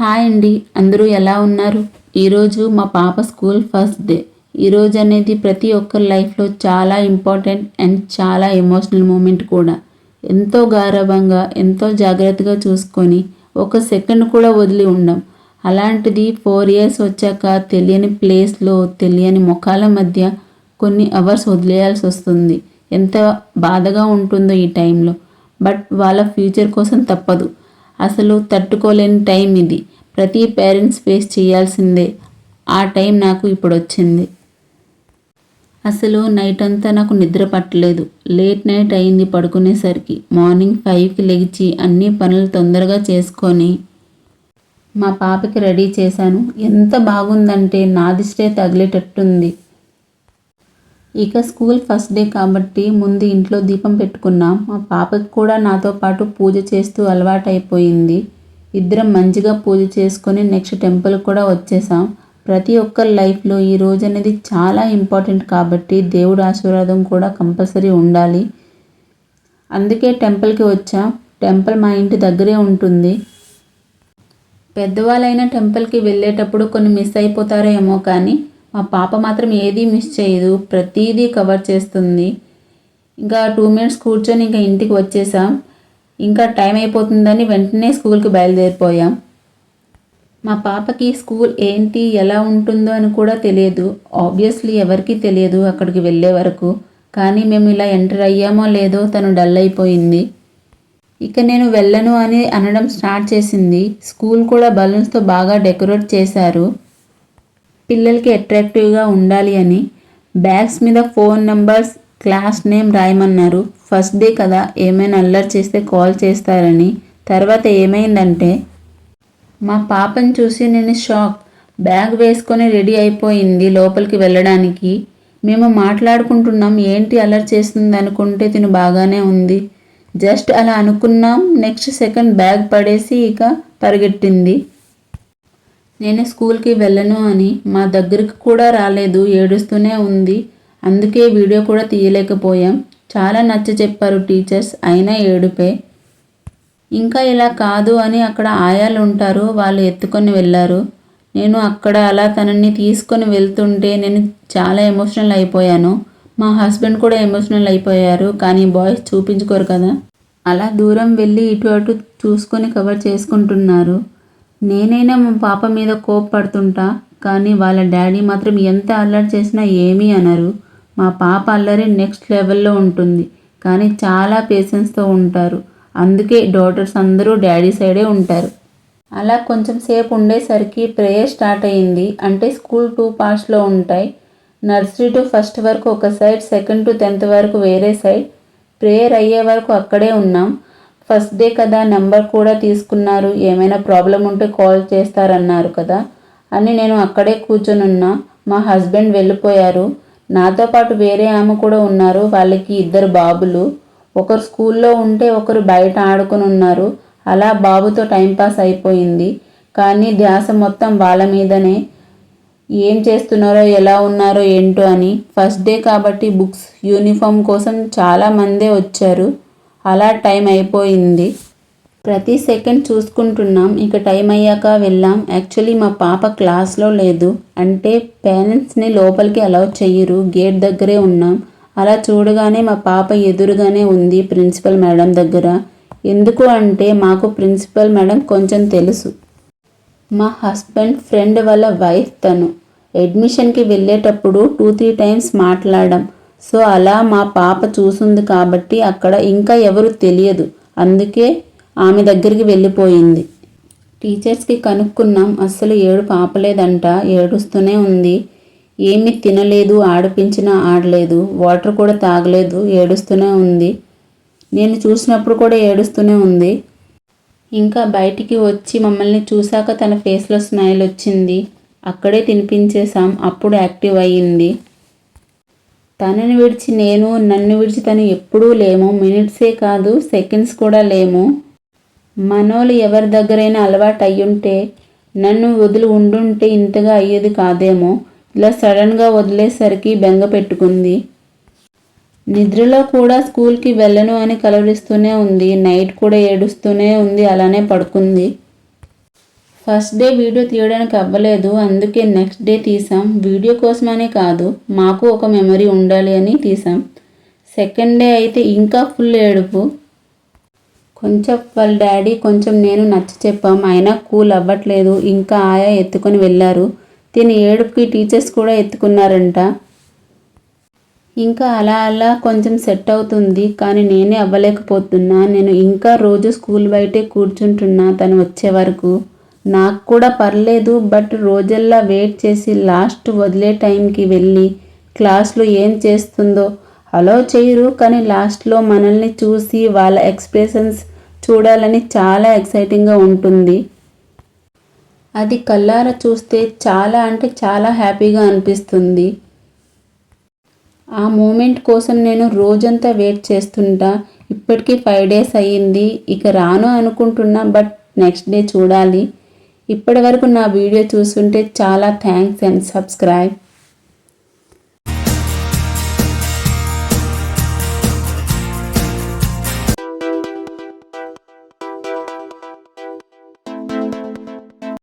Hi అండి అందరూ ఎలా ఉన్నారు? ఈరోజు మా పాప స్కూల్ ఫస్ట్ డే. ఈరోజు అనేది ప్రతి ఒక్కరి లైఫ్లో చాలా ఇంపార్టెంట్ అండ్ చాలా ఎమోషనల్ మూమెంట్ కూడా. ఎంతో గౌరవంగా ఎంతో జాగ్రత్తగా చూసుకొని ఒక సెకండ్ కూడా వదిలి ఉండం. అలాంటిది ఫోర్ ఇయర్స్ వచ్చాక తెలియని ప్లేస్లో తెలియని ముఖాల మధ్య కొన్ని అవర్స్ వదిలేయాల్సి వస్తుంది. ఎంత బాధగా ఉంటుందో ఈ టైంలో. బట్ వాళ్ళ ఫ్యూచర్ కోసం తప్పదు. అసలు తట్టుకోలేని టైం ఇది. ప్రతి పేరెంట్స్ ఫేస్ చేయాల్సిందే. ఆ టైం నాకు ఇప్పుడు వచ్చింది. అసలు నైట్ అంతా నాకు నిద్ర పట్టలేదు. లేట్ నైట్ అయింది పడుకునేసరికి. మార్నింగ్ ఫైవ్కి లెగిచి అన్ని పనులు తొందరగా చేసుకొని మా పాపకి రెడీ చేశాను. ఎంత బాగుందంటే నాదిష్టే తగిలేటట్టుంది. ఇక స్కూల్ ఫస్ట్ డే కాబట్టి ముందు ఇంట్లో దీపం పెట్టుకున్నాం. మా పాపకి కూడా నాతో పాటు పూజ చేస్తూ అలవాటైపోయింది. ఇద్దరం మంచిగా పూజ చేసుకొని నెక్స్ట్ టెంపుల్ కూడా వచ్చేసాం. ప్రతి ఒక్కరి లైఫ్లో ఈ రోజు అనేది చాలా ఇంపార్టెంట్ కాబట్టి దేవుడు ఆశీర్వాదం కూడా కంపల్సరీ ఉండాలి. అందుకే టెంపుల్కి వచ్చాం. టెంపుల్ మా ఇంటి దగ్గరే ఉంటుంది. పెద్దవాళ్ళైన టెంపుల్కి వెళ్ళేటప్పుడు కొన్ని మిస్ అయిపోతారేమో కానీ మా పాప మాత్రం ఏదీ మిస్ చేయదు. ప్రతిదీ కవర్ చేస్తుంది. ఇంకా టూ మినిట్స్ కూర్చొని ఇంకా ఇంటికి వచ్చేసాం. ఇంకా టైం అయిపోతుందని వెంటనే స్కూల్కి బయలుదేరిపోయాం. మా పాపకి స్కూల్ ఏంటి ఎలా ఉంటుందో అని కూడా తెలియదు. ఆబ్వియస్లీ ఎవరికీ తెలియదు అక్కడికి వెళ్ళే వరకు. కానీ మేము ఇలా ఎంటర్ అయ్యామో లేదో తను డల్ అయిపోయింది. ఇక నేను వెళ్ళను అని అనడం స్టార్ట్ చేసింది. స్కూల్ కూడా బలూన్స్తో బాగా డెకరేట్ చేశారు. పిల్లలకి అట్రాక్టివ్గా ఉండాలి అని బ్యాగ్స్ మీద ఫోన్ నెంబర్స్ క్లాస్ నేమ్ రాయమన్నారు. ఫస్ట్ డే కదా ఏమైనా అల్లరి చేస్తే కాల్ చేస్తారని. తర్వాత ఏమైందంటే మా పాపని చూసి నేను షాక్. బ్యాగ్ వేసుకొని రెడీ అయిపోయింది లోపలికి వెళ్ళడానికి. మేము మాట్లాడుకుంటున్నాం ఏంటి అలర్ చేస్తుంది అనుకుంటే తిను బాగానే ఉంది. జస్ట్ అలా అనుకున్నాం నెక్స్ట్ సెకండ్ బ్యాగ్ పడేసి ఇక పరిగెట్టింది. నేను స్కూల్కి వెళ్ళను అని మా దగ్గరికి కూడా రాలేదు ఏడుస్తూనే ఉంది. అందుకే వీడియో కూడా తీయలేకపోయాం. చాలా నచ్చ చెప్పారు టీచర్స్ అయినా ఏడుపే. ఇంకా ఇలా కాదు అని అక్కడ ఆయాలు ఉంటారు వాళ్ళు ఎత్తుకొని వెళ్ళారు. నేను అక్కడ అలా తనని తీసుకొని వెళ్తుంటే నేను చాలా ఎమోషనల్ అయిపోయాను. మా హస్బెండ్ కూడా ఎమోషనల్ అయిపోయారు కానీ బాయ్స్ చూపించుకోరు కదా. అలా దూరం వెళ్ళి ఇటు అటు చూసుకొని కవర్ చేసుకుంటున్నారు. నేనైనా మా పాప మీద కోప్పడుతుంటా కానీ వాళ్ళ డాడీ మాత్రం ఎంత అల్లరి చేసినా ఏమీ అనరు. మా పాప అల్లరి నెక్స్ట్ లెవెల్లో ఉంటుంది కానీ చాలా పేషెన్స్తో ఉంటారు. అందుకే డాటర్స్ అందరూ డాడీ సైడే ఉంటారు. అలా కొంచెం సేపు ఉండేసరికి ప్రేయర్ స్టార్ట్ అయ్యింది అంటే స్కూల్ టూ పార్ట్స్లో ఉంటాయి. నర్సరీ టు ఫస్ట్ వరకు ఒక సైడ్ సెకండ్ టు టెన్త్ వరకు వేరే సైడ్. ప్రేయర్ అయ్యే వరకు అక్కడే ఉన్నాం. ఫస్ట్ డే కదా నెంబర్ కూడా తీసుకున్నారు ఏమైనా ప్రాబ్లం ఉంటే కాల్ చేస్తారన్నారు కదా అని నేను అక్కడే కూర్చొనున్నా. మా హస్బెండ్ వెళ్ళిపోయారు. నాతో పాటు వేరే ఆమె కూడా ఉన్నారు వాళ్ళకి ఇద్దరు బాబులు. ఒకరు స్కూల్లో ఉంటే ఒకరు బయట ఆడుకుని ఉన్నారు. అలా బాబుతో టైంపాస్ అయిపోయింది. కానీ ధ్యాస మొత్తం వాళ్ళ మీదనే. ఏం చేస్తున్నారో ఎలా ఉన్నారో ఏంటో అని. ఫస్ట్ డే కాబట్టి బుక్స్ యూనిఫామ్ కోసం చాలా మందే వచ్చారు. అలా టైం అయిపోయింది. ప్రతి సెకండ్ చూసుకుంటున్నాం. ఇక టైం అయ్యాక వెళ్ళాం. యాక్చువల్లీ మా పాప క్లాస్లో లేదు. అంటే పేరెంట్స్ని లోపలికి అలౌ చెయ్యరు గేట్ దగ్గరే ఉన్నాం. అలా చూడగానే మా పాప ఎదురుగానే ఉంది ప్రిన్సిపల్ మేడం దగ్గర. ఎందుకు అంటే మాకు ప్రిన్సిపల్ మేడం కొంచెం తెలుసు. మా హస్బెండ్ ఫ్రెండ్ వాళ్ళ వైఫ్ తను. అడ్మిషన్కి వెళ్ళేటప్పుడు టూ త్రీ టైమ్స్ మాట్లాడడం సో అలా మా పాప చూసింది కాబట్టి అక్కడ ఇంకా ఎవరు తెలియదు. అందుకే ఆమె దగ్గరికి వెళ్ళిపోయింది. టీచర్స్కి కనుక్కున్నాం అస్సలు ఏడు పాపలేదంట ఏడుస్తూనే ఉంది. ఏమి తినలేదు ఆడిపించినా ఆడలేదు వాటర్ కూడా తాగలేదు ఏడుస్తూనే ఉంది. నేను చూసినప్పుడు కూడా ఏడుస్తూనే ఉంది. ఇంకా బయటికి వచ్చి మమ్మల్ని చూశాక తన ఫేస్లో స్మైల్ వచ్చింది. అక్కడే తినిపించేశాం అప్పుడు యాక్టివ్ అయ్యింది. తనని విడిచి నేను నన్ను విడిచి తను ఎప్పుడూ లేము. మినిట్సే కాదు సెకండ్స్ కూడా లేము. మనోళ్ళు ఎవరి దగ్గరైనా అలవాటు అయ్యుంటే నన్ను వదిలి ఉండుంటే ఇంతగా అయ్యేది కాదేమో. ఇలా సడన్గా వదిలేసరికి బెంగ పెట్టుకుంది. నిద్రలో కూడా స్కూల్కి వెళ్ళను అని కలవరిస్తూనే ఉంది. నైట్ కూడా ఏడుస్తూనే ఉంది. అలానే పడుకుంది. ఫస్ట్ డే వీడియో తీయడానికి అవ్వలేదు. అందుకే నెక్స్ట్ డే తీసాం. వీడియో కోసమనే కాదు మాకు ఒక మెమరీ ఉండాలి అని తీసాం. సెకండ్ డే అయితే ఇంకా ఫుల్ ఏడుపు. కొంచెం వాళ్ళ డాడీ కొంచెం నేను నచ్చ చెప్పాం. అయినా కూల్ అవ్వట్లేదు. ఇంకా ఆయా ఎత్తుకొని వెళ్ళారు. దీని ఏడుపుకి టీచర్స్ కూడా ఎత్తుకున్నారంట. ఇంకా అలా అలా కొంచెం సెట్ అవుతుంది. కానీ నేనే అవ్వలేకపోతున్నా. నేను ఇంకా రోజు స్కూల్ బయటే కూర్చుంటున్నా తను వచ్చే వరకు. నాకు కూడా పర్లేదు బట్ రోజల్లా వెయిట్ చేసి లాస్ట్ వదిలే టైంకి వెళ్ళి క్లాస్లో ఏం చేస్తుందో అలో చేయరు కానీ లాస్ట్లో మనల్ని చూసి వాళ్ళ ఎక్స్ప్రెషన్స్ చూడాలని చాలా ఎక్సైటింగ్గా ఉంటుంది. అది కల్లార చూస్తే చాలా అంటే చాలా హ్యాపీగా అనిపిస్తుంది. ఆ మూమెంట్ కోసం నేను రోజంతా వెయిట్ చేస్తుంటా. ఇప్పటికీ ఫైవ్ డేస్ అయ్యింది. ఇక రాను అనుకుంటున్నా బట్ నెక్స్ట్ డే చూడాలి. ఇప్పటి వరకు నా వీడియో చూస్తుంటే చాలా థ్యాంక్స్ అండ్ సబ్స్క్రైబ్